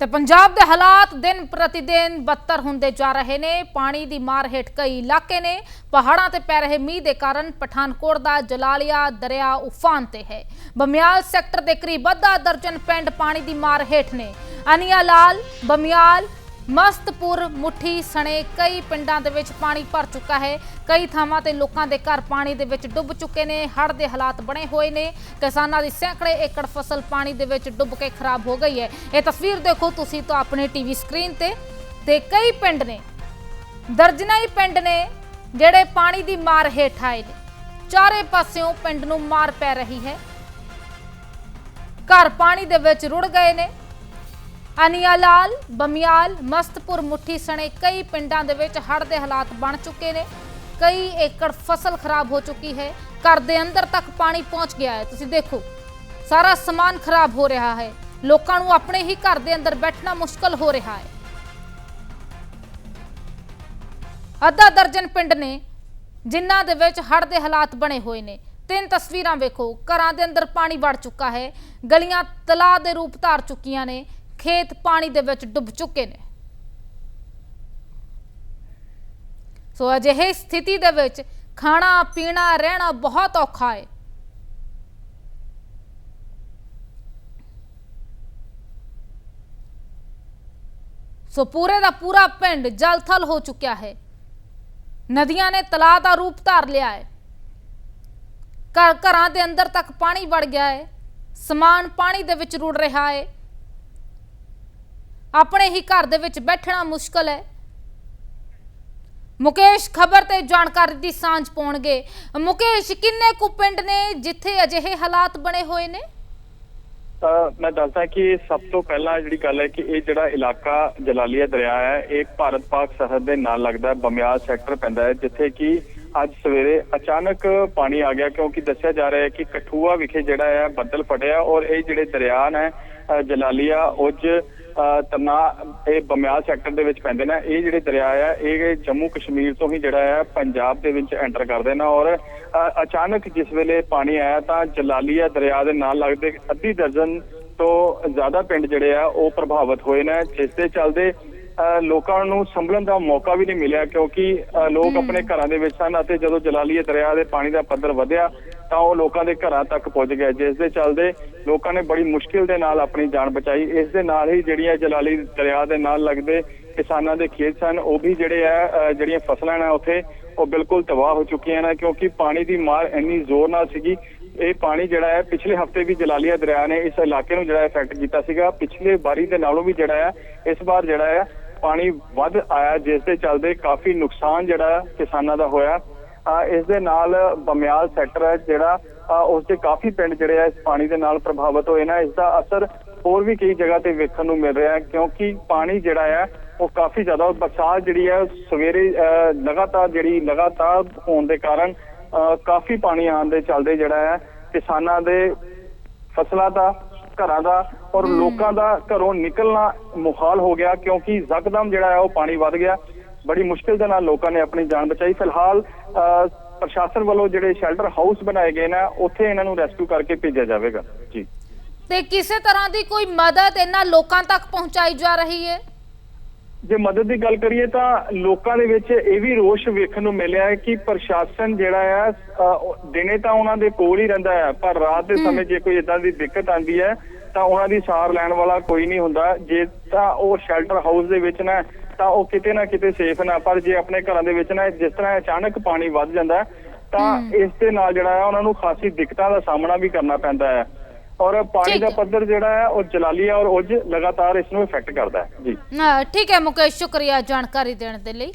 ਤੇ ਪੰਜਾਬ ਦੇ ਹਾਲਾਤ ਦਿਨ ਪ੍ਰਤੀ ਦਿਨ ਬੱਤਰ ਹੁੰਦੇ ਜਾ ਰਹੇ ਨੇ। ਪਾਣੀ ਦੀ ਮਾਰ ਹੇਠ ਕਈ ਇਲਾਕੇ ਨੇ। ਪਹਾੜਾਂ ਤੇ ਪੈ ਰਹੇ ਮੀਂਹ ਦੇ ਕਾਰਨ ਪਠਾਨਕੋਟ ਦਾ ਜਲਾਲੀਆ ਦਰਿਆ ਉਫਾਨ ਤੇ ਹੈ। ਬਮਿਆਲ ਸੈਕਟਰ ਦੇ ਕਰੀਬ ਅੱਧਾ ਦਰਜਨ ਪਿੰਡ ਪਾਣੀ ਦੀ ਮਾਰ ਹੇਠ ਨੇ। ਅਨੀਆ ਲਾਲ, ਬਮਿਆਲ ਮਸਤਪੁਰ, ਮੁੱਠੀ, ਸਣੇ, ਕਈ ਪਿੰਡਾਂ ਦੇ ਵਿੱਚ ਪਾਣੀ ਭਰ ਚੁੱਕਾ ਹੈ। ਕਈ ਥਾਵਾਂ ਤੇ ਲੋਕਾਂ ਦੇ ਘਰ ਪਾਣੀ ਦੇ ਵਿੱਚ ਡੁੱਬ ਚੁੱਕੇ ਨੇ, ਹੜ੍ਹ ਦੇ ਹਾਲਾਤ ਬਣੇ ਹੋਏ ਨੇ। ਕਿਸਾਨਾਂ ਦੀ ਸੈਂਕੜੇ ਏਕੜ ਫਸਲ ਪਾਣੀ ਦੇ ਵਿੱਚ ਡੁੱਬ ਕੇ ਖਰਾਬ ਹੋ ਗਈ ਹੈ। ਇਹ ਤਸਵੀਰ ਦੇਖੋ ਤੁਸੀਂ ਤਾਂ ਆਪਣੇ ਟੀਵੀ ਸਕਰੀਨ ਤੇ। ਤੇ ਕਈ ਪਿੰਡ ਨੇ, ਦਰਜਨਾਂ ਹੀ ਪਿੰਡ ਨੇ, ਜਿਹੜੇ ਪਾਣੀ ਦੀ ਮਾਰ ਹੇਠ ਆਏ ਨੇ। ਚਾਰੇ ਪਾਸਿਓਂ ਪਿੰਡ ਨੂੰ ਮਾਰ ਪੈ ਰਹੀ ਹੈ। ਘਰ ਪਾਣੀ ਦੇ ਵਿੱਚ ਰੁੜ ਗਏ ਨੇ। ਅਨੀਆਲਾਲ ਬਮਿਆਲ, ਮਸਤਪੁਰ, ਮੁੱਠੀ ਸਣੇ ਕਈ ਪਿੰਡਾਂ ਦੇ ਵਿੱਚ ਹੜ੍ਹ ਦੇ ਹਾਲਾਤ ਬਣ ਚੁੱਕੇ ਨੇ। ਕਈ ਏਕੜ ਫਸਲ ਖਰਾਬ ਹੋ ਚੁੱਕੀ ਹੈ। ਘਰ ਦੇ ਅੰਦਰ ਤੱਕ ਪਾਣੀ ਪਹੁੰਚ ਗਿਆ ਹੈ। ਤੁਸੀਂ ਦੇਖੋ, ਸਾਰਾ ਸਮਾਨ ਖਰਾਬ ਹੋ ਰਿਹਾ ਹੈ। ਲੋਕਾਂ ਨੂੰ ਆਪਣੇ ਹੀ ਘਰ ਦੇ ਅੰਦਰ ਬੈਠਣਾ ਮੁਸ਼ਕਲ ਹੋ ਰਿਹਾ ਹੈ। ਅੱਧਾ ਦਰਜਨ ਪਿੰਡ ਨੇ ਜਿਨ੍ਹਾਂ ਦੇ ਵਿੱਚ ਹੜ੍ਹ ਦੇ ਹਾਲਾਤ ਬਣੇ ਹੋਏ ਨੇ। ਤਿੰਨ ਤਸਵੀਰਾਂ ਵੇਖੋ। ਘਰਾਂ ਦੇ ਅੰਦਰ ਪਾਣੀ ਵੜ ਚੁੱਕਾ ਹੈ। ਗਲੀਆਂ ਤਲਾਅ ਦੇ ਰੂਪ ਧਾਰ ਚੁੱਕੀਆਂ ਨੇ। ਖੇਤ ਪਾਣੀ ਦੇ ਵਿੱਚ ਡੁੱਬ ਚੁੱਕੇ ਨੇ। ਸੋ ਅਜਿਹੀ ਸਥਿਤੀ ਦੇ ਵਿੱਚ ਖਾਣਾ, ਪੀਣਾ, ਰਹਿਣਾ ਬਹੁਤ ਔਖਾ ਹੈ ਸੋ ਪੂਰੇ ਦਾ ਪੂਰਾ ਪਿੰਡ ਜਲਥਲ ਹੋ ਚੁੱਕਿਆ ਹੈ। ਨਦੀਆਂ ਨੇ ਤਲਾਅ ਦਾ ਰੂਪ ਧਾਰ ਲਿਆ ਹੈ। ਘਰ ਘਰਾਂ ਦੇ ਅੰਦਰ ਤੱਕ ਪਾਣੀ ਵੜ ਗਿਆ ਹੈ। ਸਮਾਨ ਪਾਣੀ ਦੇ ਵਿੱਚ ਰੁੜ ਰਿਹਾ ਹੈ। ਆਪਣੇ ਹੀ ਘਰ ਦੇ ਵਿੱਚ ਬੈਠਣਾ ਮੁਸ਼ਕਲ ਹੈ। ਮੁਕੇਸ਼ ਖਬਰ ਤੇ ਜਾਣਕਾਰੀ ਦੀ ਸਾਂਝ ਪਾਉਣਗੇ। ਮੁਕੇਸ਼, ਕਿੰਨੇ ਕੁ ਪਿੰਡ ਨੇ ਜਿੱਥੇ ਅਜਿਹੇ ਹਾਲਾਤ ਬਣੇ ਹੋਏ ਨੇ? ਤਾਂ ਮੈਂ ਦੱਸਦਾ ਕਿ ਸਭ ਤੋਂ ਪਹਿਲਾਂ ਜਿਹੜੀ ਗੱਲ ਹੈ ਕਿ ਇਹ ਜਿਹੜਾ ਇਲਾਕਾ ਜਲਾਲੀਆ ਦਰਿਆ ਹੈ, ਇਹ ਭਾਰਤ ਪਾਕ ਸਰਹੱਦ ਦੇ ਨਾਲ ਲੱਗਦਾ ਹੈ ਬਮਿਆਲ ਸੈਕਟਰ ਪੈਂਦਾ ਹੈ, ਜਿੱਥੇ ਕਿ ਅੱਜ ਸਵੇਰੇ ਅਚਾਨਕ ਪਾਣੀ ਆ ਗਿਆ, ਕਿਉਂਕਿ ਦੱਸਿਆ ਜਾ ਰਿਹਾ ਹੈ ਕਿ ਕਠੂਆ ਵਿਖੇ ਜਿਹੜਾ ਹੈ ਬੱਦਲ ਫਟਿਆ ਔਰ ਇਹ ਜਿਹੜੇ ਦਰਿਆ ਨੇ ਜਲਾਲੀਆ, ਉਜ ਤਰਨਾ ਇਹ ਬਮਿਆਲ ਸੈਕਟਰ ਦੇ ਵਿੱਚ ਪੈਂਦੇ ਨੇ। ਇਹ ਜਿਹੜੇ ਦਰਿਆ ਆ ਇਹ ਜੰਮੂ ਕਸ਼ਮੀਰ ਤੋਂ ਹੀ ਜਿਹੜਾ ਹੈ ਪੰਜਾਬ ਦੇ ਵਿੱਚ ਐਂਟਰ ਕਰਦੇ ਨੇ ਔਰ ਅਚਾਨਕ ਜਿਸ ਵੇਲੇ ਪਾਣੀ ਆਇਆ ਤਾਂ ਜਲਾਲੀਆ ਦਰਿਆ ਦੇ ਨਾਲ ਲੱਗਦੇ ਅੱਧੀ ਦਰਜਨ ਤੋਂ ਜ਼ਿਆਦਾ ਪਿੰਡ ਜਿਹੜੇ ਆ ਉਹ ਪ੍ਰਭਾਵਿਤ ਹੋਏ ਨੇ ਜਿਸ ਦੇ ਚੱਲਦੇ ਲੋਕਾਂ ਨੂੰ ਸੰਭਲਣ ਦਾ ਮੌਕਾ ਵੀ ਨਹੀਂ ਮਿਲਿਆ ਕਿਉਂਕਿ ਲੋਕ ਆਪਣੇ ਘਰਾਂ ਦੇ ਵਿੱਚ ਸਨ ਅਤੇ ਜਦੋਂ ਜਲਾਲੀਏ ਦਰਿਆ ਦੇ ਪਾਣੀ ਦਾ ਪੱਧਰ ਵਧਿਆ ਤਾਂ ਉਹ ਲੋਕਾਂ ਦੇ ਘਰਾਂ ਤੱਕ ਪਹੁੰਚ ਗਿਆ। ਜਿਸ ਦੇ ਚੱਲਦੇ ਲੋਕਾਂ ਨੇ ਬੜੀ ਮੁਸ਼ਕਿਲ ਦੇ ਨਾਲ ਆਪਣੀ ਜਾਨ ਬਚਾਈ। ਇਸ ਦੇ ਨਾਲ ਹੀ ਜਿਹੜੀਆਂ ਜਲਾਲੀ ਦਰਿਆ ਦੇ ਨਾਲ ਲੱਗਦੇ ਕਿਸਾਨਾਂ ਦੇ ਖੇਤ ਸਨ, ਉਹ ਵੀ ਜਿਹੜੇ ਆ ਜਿਹੜੀਆਂ ਫਸਲਾਂ ਨੇ ਉੱਥੇ, ਉਹ ਬਿਲਕੁਲ ਤਬਾਹ ਹੋ ਚੁੱਕੀਆਂ ਨੇ ਕਿਉਂਕਿ ਪਾਣੀ ਦੀ ਮਾਰ ਇੰਨੀ ਜ਼ੋਰ ਨਾਲ ਸੀਗੀ। ਇਹ ਪਾਣੀ ਜਿਹੜਾ ਹੈ, ਪਿਛਲੇ ਹਫ਼ਤੇ ਵੀ ਜਲਾਲੀਆ ਦਰਿਆ ਨੇ ਇਸ ਇਲਾਕੇ ਨੂੰ ਜਿਹੜਾ ਇਫੈਕਟ ਕੀਤਾ ਸੀਗਾ। ਪਿਛਲੇ ਵਾਰੀ ਦੇ ਨਾਲੋਂ ਵੀ ਜਿਹੜਾ ਹੈ, ਇਸ ਵਾਰ ਜਿਹੜਾ ਹੈ, ਪਾਣੀ ਵੱਧ ਆਇਆ, ਜਿਸ ਦੇ ਚੱਲਦੇ ਕਾਫੀ ਨੁਕਸਾਨ ਜਿਹੜਾ ਕਿਸਾਨਾਂ ਦਾ ਹੋਇਆ। ਇਸ ਦੇ ਨਾਲ ਬਮਿਆਲ ਸੈਕਟਰ ਹੈ ਜਿਹੜਾ ਉਸ ਦੇ ਕਾਫੀ ਪਿੰਡ ਜਿਹੜੇ ਆ ਇਸ ਪਾਣੀ ਦੇ ਨਾਲ ਪ੍ਰਭਾਵਿਤ ਹੋਏ ਨੇ। ਇਸ ਦਾ ਅਸਰ ਹੋਰ ਵੀ ਕਈ ਜਗ੍ਹਾ ਤੇ ਵੇਖਣ ਨੂੰ ਮਿਲ ਰਿਹਾ ਹੈ ਕਿਉਂਕਿ ਪਾਣੀ ਜਿਹੜਾ ਹੈ ਉਹ ਕਾਫੀ ਜ਼ਿਆਦਾ ਬਰਸਾਤ ਜਿਹੜੀ ਹੈ ਸਵੇਰੇ ਲਗਾਤਾਰ ਜਿਹੜੀ ਲਗਾਤਾਰ ਹੋਣ ਦੇ ਕਾਰਨ ਕਾਫੀ ਪਾਣੀ ਆਉਣ ਦੇ ਚੱਲਦੇ ਜਿਹੜਾ ਹੈ ਕਿਸਾਨਾਂ ਦੇ ਫਸਲਾਂ ਦਾ ਘਰਾਂ ਦਾ ਔਰ ਲੋਕਾਂ ਦਾ ਘਰੋਂ ਨਿਕਲਣਾ ਮੁਹਾਲ ਹੋ ਗਿਆ ਕਿਉਂਕਿ ਯਕਦਮ ਜਿਹੜਾ ਹੈ ਉਹ ਪਾਣੀ ਵੱਧ ਗਿਆ। ਬੜੀ ਮੁਸ਼ਕਿਲ ਦੇ ਨਾਲ ਲੋਕਾਂ ਨੇ ਆਪਣੀ ਜਾਨ ਬਚਾਈ। ਫਿਲਹਾਲ ਪ੍ਰਸ਼ਾਸਨ ਵੱਲੋਂ ਜਿਹੜੇ ਸ਼ੈਲਟਰ ਹਾਊਸ ਬਣਾਏ ਗਏ ਨੇ ਉੱਥੇ ਇਹਨਾਂ ਨੂੰ ਰੈਸਕਿਊ ਕਰਕੇ ਭੇਜਿਆ ਜਾਵੇਗਾ। ਜੀ। ਤੇ ਕਿਸੇ ਤਰ੍ਹਾਂ ਦੀ ਕੋਈ ਮਦਦ ਇਹਨਾਂ ਲੋਕਾਂ ਤੱਕ ਪਹੁੰਚਾਈ ਜਾ ਰਹੀ ਹੈ? ਜੇ ਮਦਦ ਦੀ ਗੱਲ ਕਰੀਏ ਤਾਂ ਲੋਕਾਂ ਦੇ ਵਿੱਚ ਇਹ ਵੀ ਰੋਸ਼ ਵੇਖਣ ਨੂੰ ਮਿਲਿਆ ਹੈ ਕਿ ਪ੍ਰਸ਼ਾਸਨ ਜਿਹੜਾ ਹੈ ਦਿਨੇ ਤਾਂ ਉਹਨਾਂ ਦੇ ਕੋਲ ਹੀ ਰਹਿੰਦਾ ਹੈ ਪਰ ਰਾਤ ਦੇ ਸਮੇਂ ਜੇ ਕੋਈ ਇਦਾਂ ਦੀ ਦਿੱਕਤ ਆਂਦੀ ਹੈ ਤਾਂ ਉਹਨਾਂ ਦੀ ਸਾਰ ਲੈਣ ਵਾਲਾ ਕੋਈ ਨਹੀਂ ਹੁੰਦਾ। ਜੇ ਤਾਂ ਉਹ ਸ਼ੈਲਟਰ ਹਾਊਸ ਦੇ ਵਿੱਚ ਨਾ ਤਾਂ ਉਹ ਕਿਤੇ ਨਾ ਕਿਤੇ ਸੇਫ ਨਾ ਪਰ ਜੇ ਆਪਣੇ ਘਰਾਂ ਦੇ ਵਿੱਚ ਨਾ ਜਿਸ ਤਰ੍ਹਾਂ ਅਚਾਨਕ ਪਾਣੀ ਵੱਧ ਜਾਂਦਾ ਤਾਂ ਇਸ ਦੇ ਨਾਲ ਜਿਹੜਾ ਹੈ ਉਹਨਾਂ ਨੂੰ ਖਾਸੀ ਦਿੱਕਤਾਂ ਦਾ ਸਾਹਮਣਾ ਵੀ ਕਰਨਾ ਪੈਂਦਾ ਹੈ। ਔਰ ਪਾਣੀ ਠੀਕ ਦਾ ਹੈ। ਪੱਧਰ ਜਿਹੜਾ ਹੈ ਉਹ ਜਲਾਲੀਆ ਔਰ ਉਜ ਲਗਾਤਾਰ ਇਸ ਨੂੰ ਇਫੈਕਟ ਕਰਦਾ ਹੈ। ਜੀ। ਠੀਕ ਹੈ ਮੁਕੇਸ਼ ਸ਼ੁਕਰੀਆ ਜਾਣਕਾਰੀ ਦੇਣ ਦੇ ਲਈ।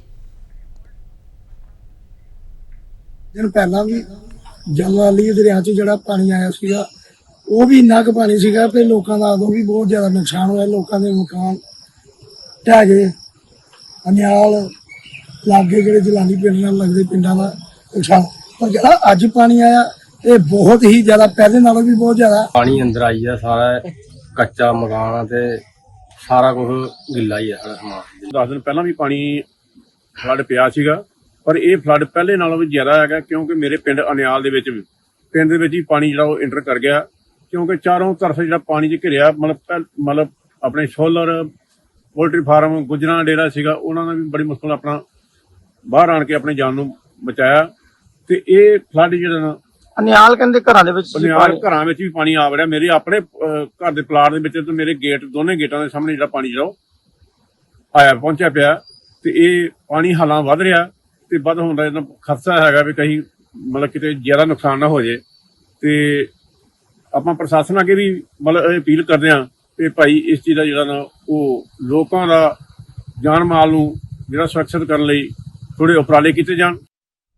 ਦਿਨ ਪਹਿਲਾਂ ਵੀ ਜਲਾਲੀ ਦਰਿਆ 'ਚ ਜਿਹੜਾ ਪਾਣੀ ਆਇਆ ਸੀਗਾ ਉਹ ਵੀ ਇੰਨਾ ਕੁ ਪਾਣੀ ਸੀਗਾ ਤੇ ਲੋਕਾਂ ਦਾ ਉਦੋਂ ਵੀ ਬਹੁਤ ਜ਼ਿਆਦਾ ਨੁਕਸਾਨ ਹੋਇਆ ਲੋਕਾਂ ਦੇ ਮਕਾਨ ਢਹਿ ਗਏ। ਅਨਿਆਲ ਲਾਗੇ ਜਿਹੜੇ ਜਲਾਲੀ ਪਿੰਡ ਨਾਲ ਲੱਗਦੇ ਪਿੰਡਾਂ ਦਾ ਨੁਕਸਾਨ। ਪਰ ਜਿਹੜਾ ਅੱਜ ਪਾਣੀ ਆਇਆ ਇਹ ਬਹੁਤ ਹੀ ਜ਼ਿਆਦਾ ਪਹਿਲੇ ਨਾਲੋਂ ਵੀ ਬਹੁਤ ਜ਼ਿਆਦਾ। ਪਾਣੀ ਅੰਦਰ ਆਈ ਆ ਸਾਰਾ ਕੱਚਾ ਮਕਾਨ ਆ ਤੇ ਸਾਰਾ ਕੁਝ ਗਿੱਲਾ ਹੀ ਆ ਸਾਰਾ ਸਮਾਨ। 10 ਦਿਨ ਪਹਿਲਾਂ ਵੀ ਪਾਣੀ ਫਲੱਡ ਪਿਆ ਸੀਗਾ ਪਰ ਇਹ ਫਲੱਡ ਪਹਿਲੇ ਨਾਲੋਂ ਵੀ ਜ਼ਿਆਦਾ ਹੈਗਾ ਕਿਉਂਕਿ ਮੇਰੇ ਪਿੰਡ ਅਨਿਆਲ ਦੇ ਵਿੱਚ ਵੀ ਪਿੰਡ ਦੇ ਵਿੱਚ ਹੀ ਪਾਣੀ ਜਿਹੜਾ ਉਹ ਇੰਟਰ ਕਰ ਗਿਆ। ਕਿਉਂਕਿ ਚਾਰੋਂ ਤਰਫ ਜਿਹੜਾ ਪਾਣੀ 'ਚ ਘਿਰਿਆ ਮਤਲਬ ਮਤਲਬ ਆਪਣੇ ਸੋਲਰ ਪੋਲਟਰੀ ਫਾਰਮ ਗੁਜਰਾਂ ਡੇਰਾ ਸੀਗਾ ਉਹਨਾਂ ਨੇ ਵੀ ਬੜੀ ਮੁਸ਼ਕਲ ਆਪਣਾ ਬਾਹਰ ਆਣ ਕੇ ਆਪਣੀ ਜਾਨ ਨੂੰ ਬਚਾਇਆ। ਤੇ ਇਹ ਫਲੱਡ ਜਿਹੜਾ ਨਾ ਅਨਿਆਲ ਕਹਿੰਦੇ ਘਰਾਂ ਦੇ ਵਿੱਚ ਪਾਣੀ। ਘਰਾਂ ਵਿੱਚ ਵੀ ਪਾਣੀ ਆ ਵੜਿਆ। ਮੇਰੇ ਆਪਣੇ ਘਰ ਦੇ ਪਲਾਟ ਦੇ ਵਿੱਚ ਤੇ ਮੇਰੇ ਗੇਟ ਦੋਨੇ ਗੇਟਾਂ ਦੇ ਸਾਹਮਣੇ ਜਿਹੜਾ ਪਾਣੀ ਜਿਹੜਾ ਉਹ ਆਇਆ ਪਹੁੰਚਿਆ ਪਿਆ। ਤੇ ਇਹ ਪਾਣੀ ਹਾਲਾਂ ਵੱਧ ਰਿਹਾ ਤੇ ਵੱਧ ਹੋਣ ਦਾ ਇਹਨਾਂ ਖਤਰਾ ਹੈਗਾ ਵੀ ਕहीं ਮਤਲਬ ਕਿਤੇ ਜ਼ਿਆਦਾ ਨੁਕਸਾਨ ਨਾ ਹੋ ਜੇ ਤੇ ਆਪਾਂ ਪ੍ਰਸ਼ਾਸਨ ਅੱਗੇ ਵੀ ਮਤਲਬ ਇਹ ਅਪੀਲ ਕਰਦੇ ਹਾਂ ਕਿ ਭਾਈ ਇਸ ਚੀਜ਼ ਦਾ ਜਿਹੜਾ ਨਾ ਉਹ ਲੋਕਾਂ ਦਾ ਜਾਨ ਮਾਲ ਨੂੰ ਜਿਹੜਾ ਸੁਰੱਖਿਅਤ ਕਰਨ ਲਈ ਥੋੜੇ ਉਪਰਾਲੇ ਕੀਤੇ ਜਾਣ।